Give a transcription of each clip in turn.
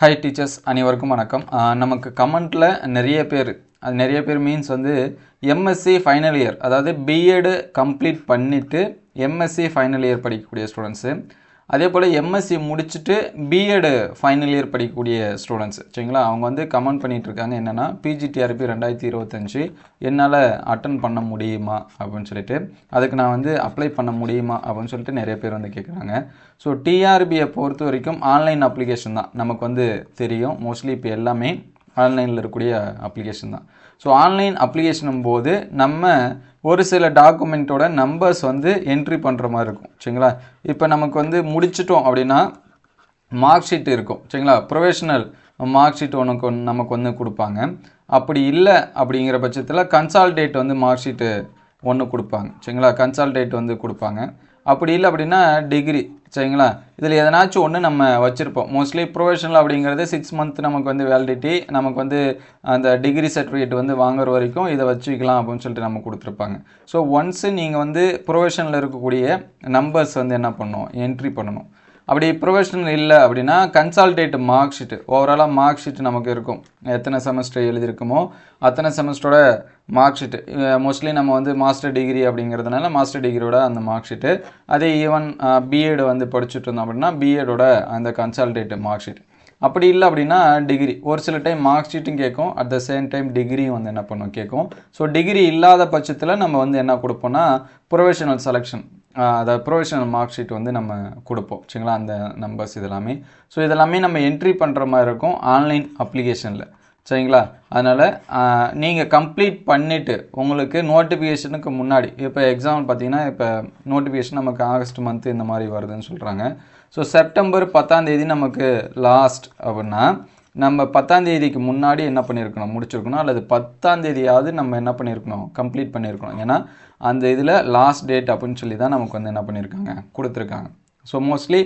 Hi teachers அனைவருக்கும் வணக்கம். நமக்கு கமெண்ட்டில் நிறைய பேர் அது நிறைய பேர் மீன்ஸ் வந்து எம்எஸ்சி ஃபைனல் இயர் அதாவது பிஎட் கம்ப்ளீட் பண்ணிவிட்டு எம்எஸ்சி ஃபைனல் இயர் படிக்கக்கூடிய ஸ்டூடெண்ட்ஸு அதே போல் எம்எஸ்சி முடிச்சுட்டு பிஎட் ஃபைனல் இயர் படிக்கக்கூடிய ஸ்டூடெண்ட்ஸ் சரிங்களா? அவங்க வந்து கமெண்ட் பண்ணிகிட்டு இருக்காங்க என்னென்னா பிஜிடிஆர்பி ரெண்டாயிரத்தி இருபத்தஞ்சு என்னால் அட்டன் பண்ண முடியுமா? அப்படின்னு சொல்லிட்டு. அதுக்கு நான் வந்து அப்ளை பண்ண முடியுமா? அப்படின்னு சொல்லிட்டு நிறைய பேர் வந்து கேட்குறாங்க ஸோ டிஆர்பியை பொறுத்த வரைக்கும் ஆன்லைன் அப்ளிகேஷன் தான். நமக்கு வந்து தெரியும். மோஸ்ட்லி இப்போ எல்லாமே ஆன்லைனில் இருக்கக்கூடிய அப்ளிகேஷன் தான். ஸோ ஆன்லைன் அப்ளிகேஷனும் போது நம்ம ஒரு சில டாக்குமெண்ட்டோட நம்பர்ஸ் வந்து என்ட்ரி பண்ணுற மாதிரி இருக்கும். சரிங்களா? இப்போ நமக்கு வந்து முடிச்சிட்டோம் அப்படின்னா மார்க் ஷீட் இருக்கும். சரிங்களா? ப்ரொஃபஷனல் மார்க் ஷீட் ஒன்று நமக்கு வந்து கொடுப்பாங்க. அப்படி இல்லை அப்படிங்கிற பட்சத்தில் கன்சால்டேட் வந்து மார்க் ஷீட்டு ஒன்று கொடுப்பாங்க. சரிங்களா? கன்சால்டேட் வந்து கொடுப்பாங்க. அப்படி இல்லை அப்படின்னா டிகிரி சரிங்களா? இதில் எதனாச்சும் ஒன்று நம்ம வச்சுருப்போம். மோஸ்ட்லி ப்ரொஃபஷனல் அப்படிங்கிறது சிக்ஸ் மந்த் நமக்கு வந்து வேலிடிட்டி நமக்கு வந்து அந்த டிகிரி சர்டிஃபிகேட் வந்து வாங்குற வரைக்கும் இதை வச்சுக்கலாம் அப்படின்னு சொல்லிட்டு நம்ம கொடுத்துருப்பாங்க. ஸோ ஒன்ஸு நீங்கள் வந்து ப்ரொஃபஷனில் இருக்கக்கூடிய நம்பர்ஸ் வந்து என்ன பண்ணணும் என்ட்ரி பண்ணணும். அப்படி ப்ரொஃபஷனல் இல்லை அப்படின்னா கன்சால்டேட் மார்க் ஷீட்டு ஓவராலாக மார்க் ஷீட் நமக்கு இருக்கும். எத்தனை செமஸ்டர் எழுதியிருக்குமோ அத்தனை செமஸ்டரோட மார்க் ஷீட்டு மோஸ்ட்லி நம்ம வந்து மாஸ்டர் டிகிரி அப்படிங்கிறதுனால மாஸ்டர் டிகிரியோட அந்த மார்க் ஷீட்டு அதே ஈவன் பிஎட் வந்து படிச்சுட்டு இருந்தோம் அப்படின்னா பிஎடோட அந்த கன்சால்டேட் மார்க் ஷீட் அப்படி இல்லை அப்படின்னா டிகிரி ஒரு சில டைம் மார்க் ஷீட்டும் கேட்கும் அட் த சேம் டைம் டிகிரியும் வந்து என்ன பண்ணும்? கேட்கும் ஸோ டிகிரி இல்லாத பட்சத்தில் நம்ம வந்து என்ன கொடுப்போம்னா ப்ரொஃபஷனல் செலெக்ஷன் அதாவது ப்ரொவிஷனல் மார்க் ஷீட் வந்து நம்ம கொடுப்போம். சரிங்களா? அந்த நம்பர்ஸ் இதெல்லாமே. ஸோ இதெல்லாமே நம்ம என்ட்ரி பண்ணுற மாதிரி இருக்கும் ஆன்லைன் அப்ளிகேஷனில் சரிங்களா? அதனால் நீங்கள் கம்ப்ளீட் பண்ணிவிட்டு உங்களுக்கு நோட்டிஃபிகேஷனுக்கு முன்னாடி இப்போ எக்ஸாம்பிள் பார்த்தீங்கன்னா இப்போ நோட்டிஃபிகேஷன் நமக்கு ஆகஸ்ட் மந்த்து இந்த மாதிரி வருதுன்னு சொல்கிறாங்க ஸோ செப்டம்பர் பத்தாம் தேதி நமக்கு லாஸ்ட் அப்படின்னா நம்ம பத்தாம் தேதிக்கு முன்னாடி என்ன பண்ணியிருக்கணும் முடிச்சிருக்கணும்? அல்லது பத்தாம் தேதியாவது நம்ம என்ன பண்ணியிருக்கணும் கம்ப்ளீட் பண்ணியிருக்கணும் ஏன்னா அந்த இதில் லாஸ்ட் டேட் அப்படின்னு சொல்லி தான் நமக்கு வந்து என்ன பண்ணியிருக்காங்க கொடுத்துருக்காங்க. ஸோ மோஸ்ட்லி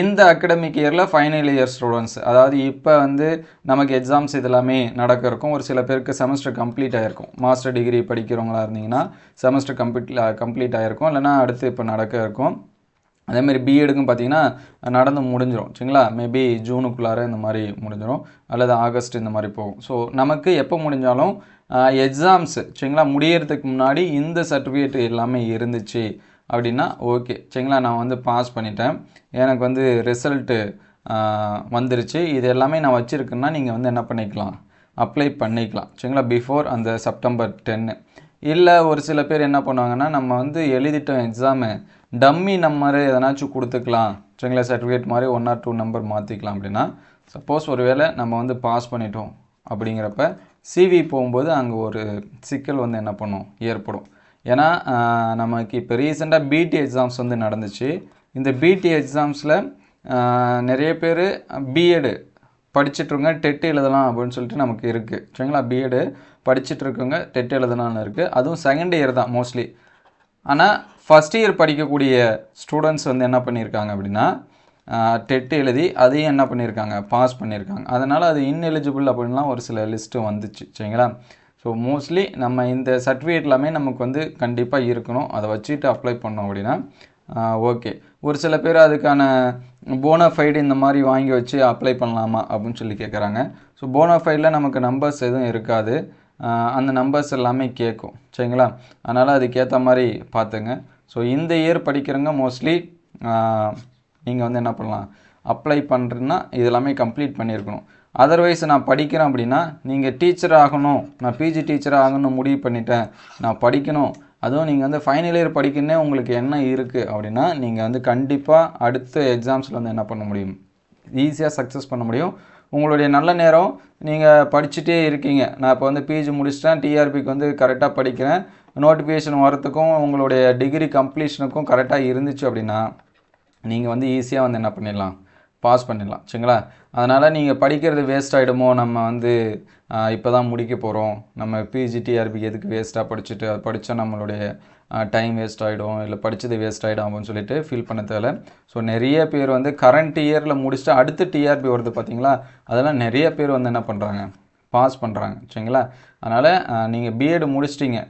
இந்த அகடமிக் இயரில் ஃபைனல் இயர் ஸ்டூடெண்ட்ஸ் அதாவது இப்போ வந்து நமக்கு எக்ஸாம்ஸ் இதெல்லாமே நடக்க இருக்கும் ஒரு சில பேருக்கு செமஸ்டர் கம்ப்ளீட் ஆகிருக்கும் மாஸ்டர் டிகிரி படிக்கிறவங்களா இருந்தீங்கன்னா செமஸ்டர் கம்ப்ளீட் கம்ப்ளீட் ஆகிருக்கும் இல்லைனா அடுத்து இப்போ நடக்க இருக்கும் அதேமாதிரி பிஎடுக்கும் பார்த்தீங்கன்னா நடந்து முடிஞ்சிடும் சரிங்களா? மேபி ஜூனுக்குள்ளார இந்த மாதிரி முடிஞ்சிடும் அல்லது ஆகஸ்ட் இந்த மாதிரி போகும். ஸோ நமக்கு எப்போ முடிஞ்சாலும் எக்ஸாம்ஸ் சரிங்களா? முடியறதுக்கு முன்னாடி இந்த சர்டிஃபிகேட் எல்லாமே இருந்துச்சு அப்படின்னா ஓகே சரிங்களா? நான் வந்து பாஸ் பண்ணிட்டேன். எனக்கு வந்து ரிசல்ட்டு வந்துருச்சு. இது எல்லாமே நான் வச்சுருக்கேன்னா நீங்கள் வந்து என்ன பண்ணிக்கலாம்? அப்ளை பண்ணிக்கலாம். சரிங்களா? பிஃபோர் அந்த செப்டம்பர் டென்னு இல்லை ஒரு சில பேர் என்ன பண்ணுவாங்கன்னா நம்ம வந்து எழுதிட்டோம் எக்ஸாமு டம்மி நம்பரு எதனாச்சும் கொடுத்துக்கலாம். சரிங்களா? சர்டிஃபிகேட் மாதிரி ஒன் ஆர் டூ நம்பர் மாற்றிக்கலாம் அப்படின்னா சப்போஸ் ஒரு வேளை நம்ம வந்து பாஸ் பண்ணிட்டோம் அப்படிங்கிறப்ப சிவி போகும்போது அங்கே ஒரு சிக்கல் வந்து என்ன பண்ணும்? ஏற்படும். ஏன்னா நமக்கு இப்போ ரீசெண்டாக பிடி எக்ஸாம்ஸ் வந்து நடந்துச்சு. இந்த பிடி எக்ஸாம்ஸில் நிறைய பேர் பிஎடு படிச்சுட்ருங்க டெட் எழுதலாம் அப்படின்னு சொல்லிட்டு நமக்கு இருக்குது சரிங்களா? பிஎடு படிச்சுட்டு டெட்டு டெட் எழுதலாம்னு இருக்குது அதுவும் செகண்ட் இயர் தான் மோஸ்ட்லி ஆனால் ஃபஸ்ட் இயர் படிக்கக்கூடிய ஸ்டூடெண்ட்ஸ் வந்து என்ன பண்ணியிருக்காங்க அப்படின்னா டெட் எழுதி அதையும் என்ன பண்ணியிருக்காங்க பாஸ் பண்ணியிருக்காங்க அதனால் அது இன்எலிஜிபிள் அப்படின்லாம் ஒரு சில லிஸ்ட்டு வந்துச்சு சரிங்களா? ஸோ மோஸ்ட்லி நம்ம இந்த சர்டிஃபிகேட் எல்லாமே நமக்கு வந்து கண்டிப்பாக இருக்கணும். அதை வச்சுட்டு அப்ளை பண்ணோம் அப்படின்னா ஓகே ஒரு சில பேர் அதுக்கான போனஃபைடு இந்த மாதிரி வாங்கி வச்சு அப்ளை பண்ணலாமா அப்படின்னு சொல்லி கேட்குறாங்க ஸோ போனஃபைடில் நமக்கு நம்பர்ஸ் எதுவும் இருக்காது. அந்த நம்பர்ஸ் எல்லாமே கேட்கும் சரிங்களா? அதனால் அதுக்கேற்ற மாதிரி பார்த்துங்க. ஸோ இந்த இயர் படிக்கிறவங்க மோஸ்ட்லி நீங்கள் வந்து என்ன பண்ணலாம்? அப்ளை பண்ணுறேன்னா இது எல்லாமே கம்ப்ளீட் பண்ணியிருக்கணும். அதர்வைஸ் நான் படிக்கிறேன் அப்படின்னா நீங்கள் டீச்சர் ஆகணும். நான் பிஜி டீச்சர் ஆகணும்னு முடிவு பண்ணிட்டேன். நான் படிக்கணும். அதுவும் நீங்கள் வந்து ஃபைனல் இயர் படிக்கணுன்னே உங்களுக்கு என்ன இருக்குது அப்படின்னா நீங்கள் வந்து கண்டிப்பாக அடுத்த எக்ஸாம்ஸில் வந்து என்ன பண்ண முடியும்? ஈஸியாக சக்ஸஸ் பண்ண முடியும். உங்களுடைய நல்ல நேரம் நீங்கள் படிச்சுட்டே இருக்கீங்க. நான் இப்போ வந்து பிஜி முடிச்சிட்டேன். டிஆர்பிக்கு வந்து கரெக்டாக படிக்கிறேன். நோட்டிஃபிகேஷன் வரத்துக்கும் உங்களுடைய டிகிரி கம்ப்ளீஷனுக்கும் கரெக்டாக இருந்துச்சு அப்படின்னா நீங்கள் வந்து ஈஸியாக வந்து என்ன பண்ணிடலாம்? பாஸ் பண்ணிடலாம். சரிங்களா? அதனால் நீங்கள் படிக்கிறது வேஸ்ட் ஆகிடுமோ நம்ம வந்து இப்போ தான் முடிக்க போகிறோம் நம்ம பிஜி டிஆர்பி எதுக்கு வேஸ்ட்டாக படிச்சுட்டு அது படித்தா நம்மளுடைய டைம் வேஸ்ட் ஆகிடும் இல்லை படித்தது வேஸ்ட் ஆகிடும் அப்படின்னு சொல்லிட்டு ஃபீல் பண்ண தேவை ஸோ நிறைய பேர் வந்து கரண்ட் இயரில் முடிச்சுட்டு அடுத்து டிஆர்பி வருது பார்த்தீங்களா அதெல்லாம் நிறைய பேர் வந்து என்ன பண்ணுறாங்க பாஸ் பண்ணுறாங்க சரிங்களா? அதனால் நீங்கள் பிஎட் முடிச்சிட்டிங்க.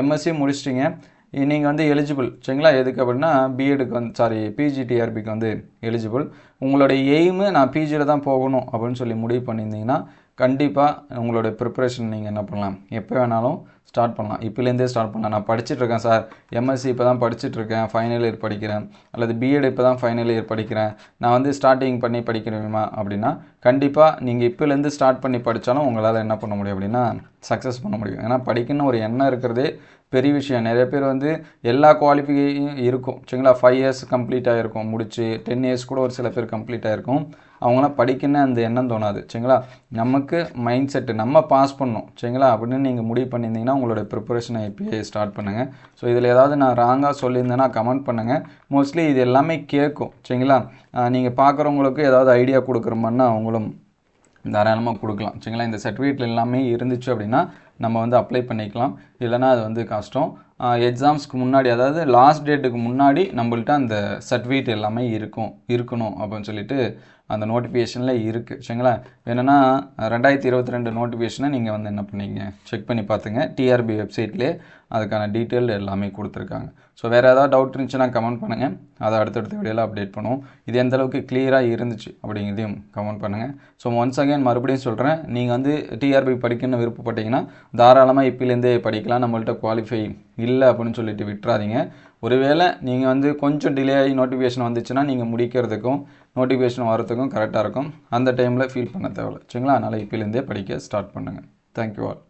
எம்எஸ்சி முடிச்சிட்டிங்க. நீங்கள் வந்து எலிஜிபிள் சரிங்களா? எதுக்கு அப்படின்னா பிஎடுக்கு வந்து சாரி பிஜிடிஆர்பிக்கு வந்து எலிஜிபிள் உங்களுடைய எய்மு நான் பிஜியில் தான் போகணும் அப்படின்னு சொல்லி முடிவு பண்ணியிருந்தீங்கன்னா கண்டிப்பாக உங்களுடைய ப்ரிப்பரேஷன் நீங்கள் என்ன பண்ணலாம்? எப்போ வேணாலும் ஸ்டார்ட் பண்ணலாம். இப்போலேருந்தே ஸ்டார்ட் பண்ணலாம். நான் படிச்சுட்ருக்கேன் சார். எம்எஸ்சி இப்போ தான் படிச்சுட்ருக்கேன் ஃபைனல் இயர் படிக்கிறேன். அல்லது பிஎட் இப்போ தான் ஃபைனல் இயர் படிக்கிறேன். நான் வந்து ஸ்டார்டிங் பண்ணி படிக்கிறேமா அப்படின்னா கண்டிப்பாக நீங்கள் இப்போலேருந்து ஸ்டார்ட் பண்ணி படித்தாலும் உங்களால் என்ன பண்ண முடியும் அப்படின்னா சக்ஸஸ் பண்ண முடியும். ஏன்னா படிக்கணும்னு ஒரு எண்ணம் இருக்கிறதே பெரிய விஷயம். நிறைய பேர் வந்து எல்லா குவாலிஃபிகேஷன் இருக்கும். சரிங்களா? ஃபைவ் இயர்ஸ் கம்ப்ளீட் ஆகிருக்கும் முடிச்சு டென் இயர்ஸ் கூட ஒரு சில பேர் கம்ப்ளீட் ஆகிருக்கும் அவங்களாம் படிக்கணும்னு அந்த எண்ணம் தோணாது. சரிங்களா? நமக்கு மைண்ட் செட்டு நம்ம பாஸ் பண்ணோம் சரிங்களா? அப்படின்னு நீங்கள் முடிவு பண்ணியிருந்தீங்கன்னா உங்களோட ப்ரிப்பரேஷனை எப்பயே ஸ்டார்ட் பண்ணுங்கள் ஸோ இதில் ஏதாவது நான் ராங்காக சொல்லியிருந்தேன்னா கமெண்ட் பண்ணுங்கள் மோஸ்ட்லி இது எல்லாமே கேட்கும். சரிங்களா? நீங்கள் பார்க்குறவங்களுக்கு ஏதாவது ஐடியா கொடுக்குற மாதிரினா அவங்களும் தாராளமாக கொடுக்கலாம். சரிங்களா? இந்த சர்டிஃபிகேட்டில் எல்லாமே இருந்துச்சு அப்படின்னா நம்ம வந்து அப்ளை பண்ணிக்கலாம். இல்லைனா அது வந்து கஷ்டம். எக்ஸாம்ஸ்க்கு முன்னாடி அதாவது லாஸ்ட் டேட்டுக்கு முன்னாடி நம்மள்ட்ட அந்த சர்டிஃபிகேட் எல்லாமே இருக்கும். இருக்கணும் அப்படின்னு சொல்லிட்டு அந்த நோட்டிஃபிகேஷனில் இருக்குது சரிங்களா? என்னென்னா ரெண்டாயிரத்தி இருபத்தி ரெண்டு நோட்டிஃபிகேஷனை நீங்கள் வந்து என்ன பண்ணீங்க? செக் பண்ணி பார்த்துங்க டிஆர்பி வெப்சைட்லேயே அதுக்கான டீட்டெயில் எல்லாமே கொடுத்துருக்காங்க. ஸோ வேறு ஏதாவது டவுட் இருந்துச்சுன்னா கமெண்ட் பண்ணுங்கள் அதை அடுத்தடுத்த வீடியோவில் அப்டேட் பண்ணுவோம். இது எந்த அளவுக்கு கிளியராக இருந்துச்சு அப்படிங்கிறதையும் கமெண்ட் பண்ணுங்கள் ஸோ ஒன்ஸ் அகைன் மறுபடியும் சொல்கிறேன் நீங்கள் வந்து டிஆர்பி படிக்கணும்னு விருப்பப்பட்டீங்கன்னா தாராளமாக இப்போலேருந்தே படிக்கலாம். நம்மள்ட்ட குவாலிஃபை இல்லை அப்படின்னு சொல்லிட்டு விட்டுறாதீங்க. ஒருவேளை நீங்கள் வந்து கொஞ்சம் டிலே ஆகி நோட்டிஃபிகேஷன் வந்துச்சுன்னா நீங்கள் முடிக்கிறதுக்கும் நோட்டிஃபிகேஷன் வரதுக்கும் கரெக்டாக இருக்கும். அந்த டைமில் ஃபீல் பண்ண தேவையில்ல. சரிங்களா? அதனால் இப்போலேருந்தே படிக்க ஸ்டார்ட் பண்ணுங்கள் தேங்க்யூ ஆல்